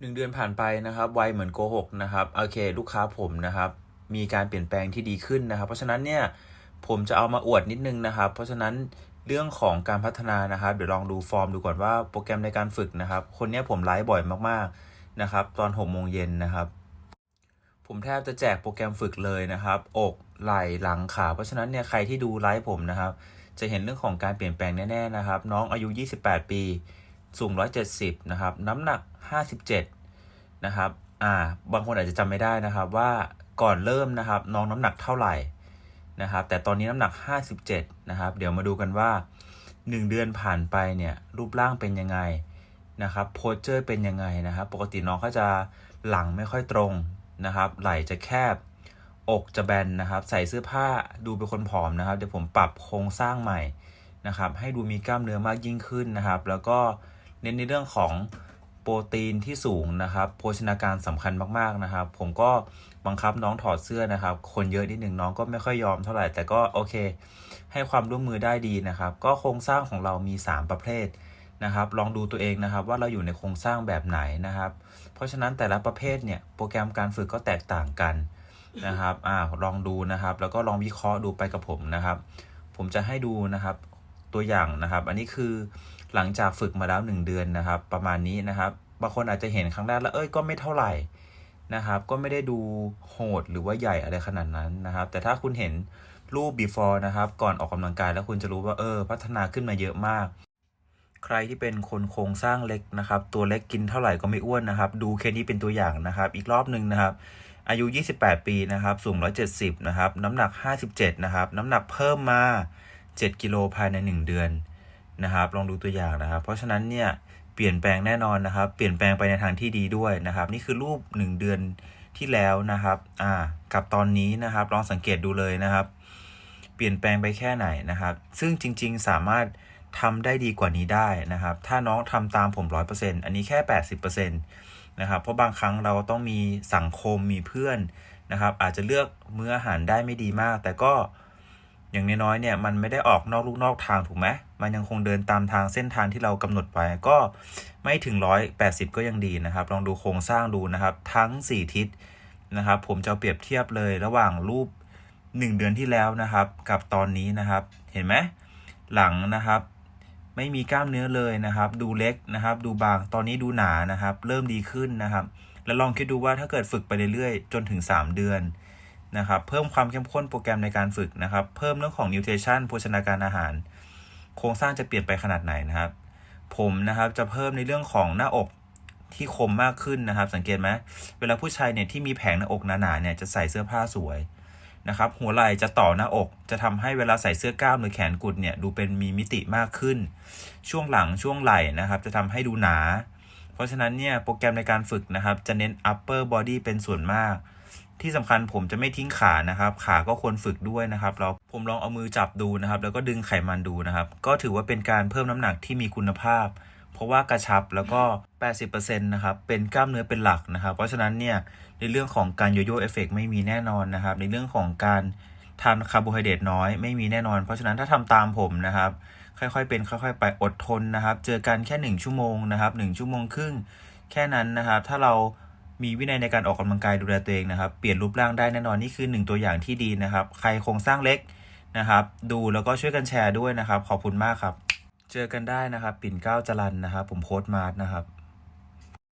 หนึ่งเดือนผ่านไปนะครับไวเหมือนโกหกนะครับโอเค ลูกค้าผมนะครับ มีการเปลี่ยนแปลงที่ดีขึ้นนะครับ เพราะฉะนั้นเนี่ยผมจะเอามาอวดนิดนึงนะครับ เพราะฉะนั้นเรื่องของการพัฒนานะครับ เดี๋ยวลองดูฟอร์มดูก่อนว่าโปรแกรมในการฝึกนะครับ คนนี้ผมไลฟ์บ่อยมากๆนะครับ ตอน6โมงเย็นนะครับ ผมแทบจะแจกโปรแกรมฝึกเลยนะครับ อกไหล่หลังขา เพราะฉะนั้นเนี่ยใครที่ดูไลฟ์ผมนะครับ จะเห็นเรื่องของการเปลี่ยนแปลงแน่ๆนะครับ น้องอายุ 28 ปี สูง 170 นะครับ น้ำหนัก 57 นะครับ อ่า บางคนอาจจะจำไม่ได้นะครับว่าก่อนเริ่มนะครับน้องน้ำหนักเท่าไหร่นะครับ แต่ตอนนี้น้ำหนัก 57 นะครับ เดี๋ยวมาดูกันว่า 1 เดือนผ่านไปเนี่ยรูปร่างเป็นยังไงนะครับโพสเจอร์เป็นยังไงนะครับ ปกติน้องเขาจะหลังไม่ค่อยตรงนะครับ ไหล่จะแคบอกจะแบนนะครับ ใส่เสื้อผ้าดูเป็นคนผอมนะครับ เดี๋ยวผมปรับโครงสร้างใหม่นะครับ ให้ดูมีกล้ามเนื้อมากยิ่งขึ้นนะครับ แล้วก็ เน้นในเรื่องของโปรตีนที่สูงนะครับโภชนาการสำคัญมากๆนะครับ ผมก็บังคับน้องถอดเสื้อนะครับ คนเยอะนิดหนึ่งน้องก็ไม่ค่อยยอมเท่าไหร่ แต่ก็โอเค ให้ความร่วมมือได้ดีนะครับ ก็โครงสร้างของเรามี 3 ประเภทนะครับ ลองดูตัวเองนะครับว่าเราอยู่ในโครงสร้างแบบไหนนะครับ เพราะฉะนั้นแต่ละประเภทเนี่ยโปรแกรมการฝึกก็แตกต่างกันนะครับอ่าลองดูนะครับ แล้วก็ลองวิเคราะห์ดูไปกับผมนะครับ ผมจะให้ดูนะครับตัวอย่างนะครับ อันนี้คือ หลังจากฝึกมาแล้ว 1 เดือนนะครับ ประมาณนี้นะครับ บางคนอาจจะเห็นครั้งแรกแล้วเอ้ยก็ไม่เท่าไหร่นะครับ ก็ไม่ได้ดูโหดหรือว่าใหญ่อะไรขนาดนั้นนะครับ แต่ถ้าคุณเห็นรูป before นะครับ ก่อนออกกำลังกายแล้วคุณจะรู้ว่าเออ พัฒนาขึ้นมาเยอะมาก ใครที่เป็นคนโครงสร้างเล็กนะครับ ตัวเล็กกินเท่าไหร่ก็ไม่อ้วนนะครับ ดูแค่นี้เป็นตัวอย่างนะครับ อีกรอบหนึ่งนะครับ อายุ 28 ปีนะครับ สูง 170 นะครับ น้ำหนัก 57 นะครับ น้ำหนักเพิ่มมา 7 กิโลภายใน 1 เดือน นะครับลองดูตัวอย่างนะครับ เพราะฉะนั้นเนี่ยเปลี่ยนแปลงแน่นอนนะครับ เปลี่ยนแปลงไปในทางที่ดีด้วยนะครับ นี่คือรูป 1 เดือนที่แล้วนะครับอ่ากับตอนนี้นะครับ ลองสังเกตดูเลยนะครับ เปลี่ยนแปลงไปแค่ไหนนะครับ ซึ่งจริง ๆ สามารถทำได้ดีกว่านี้ได้นะครับ ถ้าน้องทำตามผม 100%อันนี้แค่ 80%นะครับ เพราะบางครั้งเราต้องมีสังคมมีเพื่อนนะครับ อาจจะเลือกมื้ออาหารได้ไม่ดีมาก แต่ก็ อย่างน้อยๆเนี่ยมันไม่ได้ออกนอกลูกนอกทางถูกไหมมันยังคงเดินตามทางเส้นทางที่เรากำหนดไว้ก็ไม่ถึง 180 ก็ยังดีนะครับ ลองดูโครงสร้างดูนะครับ ทั้ง 4 ทิศนะครับ ผมจะเอาเปรียบเทียบเลยระหว่างรูป 1 เดือนที่แล้วนะครับ กับตอนนี้นะครับ เห็นไหมหลังนะครับ ไม่มีกล้ามเนื้อเลยนะครับ ดูเล็กนะครับ ดูบางตอนนี้ดูหนานะครับ เริ่มดีขึ้นนะครับ แล้วลองคิดดูว่าถ้าเกิดฝึกไปเรื่อยๆ จนถึง 3 เดือน นะครับ เพิ่มความเข้มข้นโปรแกรมในการฝึกนะครับ เพิ่มเรื่องของนิวเทชันโภชนาการอาหาร โครงสร้างจะเปลี่ยนไปขนาดไหนนะครับ ผมนะครับจะเพิ่มในเรื่องของหน้าอกที่คมมากขึ้นนะครับ สังเกตไหมเวลาผู้ชายเนี่ยที่มีแผงหน้าอกหนาๆเนี่ยจะใส่เสื้อผ้าสวยนะครับ หัวไหล่จะต่อหน้าอก จะทำให้เวลาใส่เสื้อกล้ามหรือแขนกุดเนี่ยดูเป็นมีมิติมากขึ้น ช่วงหลังช่วงไหล่นะครับ จะทำให้ดูหนา เพราะฉะนั้นเนี่ยโปรแกรมในการฝึกนะครับ จะเน้น upper body เป็นส่วนมาก ที่สำคัญผมจะไม่ทิ้งขานะครับ ขาก็ควรฝึกด้วยนะครับ เราผมลองเอามือจับดูนะครับ แล้วก็ดึงไขมันดูนะครับ ก็ถือว่าเป็นการเพิ่มน้ำหนักที่มีคุณภาพ เพราะว่ากระชับแล้วก็ 80%นะครับ เป็นกล้ามเนื้อเป็นหลักนะครับ เพราะฉะนั้นเนี่ยในเรื่องของการโยโย่เอฟเฟกไม่มีแน่นอนนะครับ ในเรื่องของการทานคาร์โบไฮเดรตน้อยไม่มีแน่นอน เพราะฉะนั้นถ้าทำตามผมนะครับ ค่อยๆ เป็นค่อย ๆ ไปอดทนนะครับ เจอกันแค่ 1 ชั่วโมงนะครับ1ชั่วโมงครึ่งแค่นั้นนะครับ ถ้าเรา มีวินัยในการออกกำลังกายดูแลตัวเองนะครับ เปลี่ยนรูปร่างได้แน่นอนนี่คือหนึ่งตัวอย่างที่ดีนะครับ ใครโครงสร้างเล็กนะครับ ดูแล้วก็ช่วยกันแชร์ด้วยนะครับ ขอบคุณมากครับ เจอกันได้นะครับ ปิ่นเก้าจรันนะครับ ผมโค้ดมาร์ทนะครับ